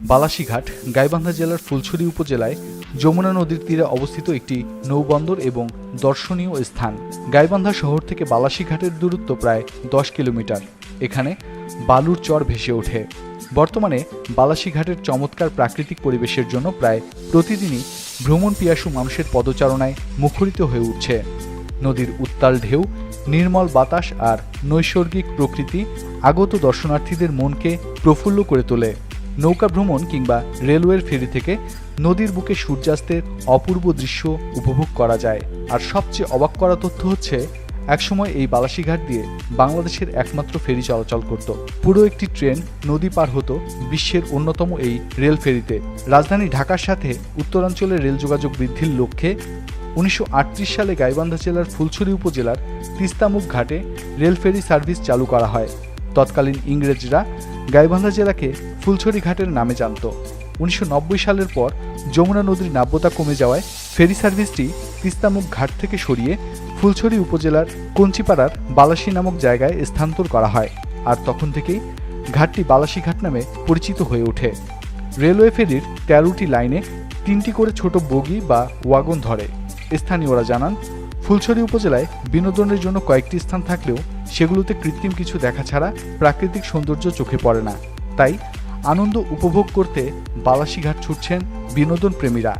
বালাসীঘাট গাইবান্ধা জেলার ফুলছড়ি উপজেলায় যমুনা নদীর তীরে অবস্থিত একটি নৌবন্দর এবং দর্শনীয় স্থান। গাইবান্ধা শহর থেকে বালাসীঘাটের দূরত্ব প্রায় দশ কিলোমিটার। এখানে বালুর চর ভেসে ওঠে। বর্তমানে বালাসীঘাটের চমৎকার প্রাকৃতিক পরিবেশের জন্য প্রায় প্রতিদিনই ভ্রমণ পিয়াসু মানুষের পদচারণায় মুখরিত হয়ে উঠছে। নদীর উত্তাল ঢেউ, নির্মল বাতাস আর নৈসর্গিক প্রকৃতি আগত দর্শনার্থীদের মনকে প্রফুল্ল করে তোলে। নৌকা ভ্রমণ কিংবা রেলওয়ের ফেরি থেকে নদীর বুকে সূর্যাস্তের অপূর্ব দৃশ্য উপভোগ করা যায়। আর সবচেয়ে অবাক করা তথ্য হচ্ছে, একসময় এই বালাসীঘাট দিয়ে বাংলাদেশের একমাত্র ফেরি চলাচল করত। পুরো একটি ট্রেন নদী পার হতো বিশ্বের অন্যতম এই রেল ফেরিতে। রাজধানী ঢাকার সাথে উত্তরাঞ্চলের রেল যোগাযোগ বৃদ্ধির লক্ষ্যে উনিশশো আটত্রিশ সালে গাইবান্ধা জেলার ফুলছড়ি উপজেলার তিস্তামুখ ঘাটে রেল ফেরি সার্ভিস চালু করা হয়। তৎকালীন ইংরেজরা গাইবান্ধা জেলাকে ফুলছড়ি ঘাটের নামে জানত। উনিশশো নব্বই সালের পর যমুনা নদীর নাব্যতা কমে যাওয়ায় ফেরি সার্ভিসটি তিস্তামুখ ঘাট থেকে সরিয়ে ফুলছড়ি উপজেলার কঞ্চিপাড়ার বালাসী নামক জায়গায় স্থানান্তর করা হয় আর তখন থেকেই ঘাটটি বালাসী ঘাট নামে পরিচিত হয়ে ওঠে। রেলওয়ে ফেরির তেরোটি লাইনে তিনটি করে ছোট বগি বা ওয়াগন ধরে। স্থানীয়রা জানান, ফুলছড়ি উপজেলায় বিনোদনের জন্য কয়েকটি স্থান থাকলেও সেগুলোতে কৃত্রিম কিছু দেখা ছাড়া প্রাকৃতিক সৌন্দর্য চোখে পড়ে না। তাই আনন্দ উপভোগ করতে বালাসীঘাট ছুটছেন বিনোদন প্রেমীরা।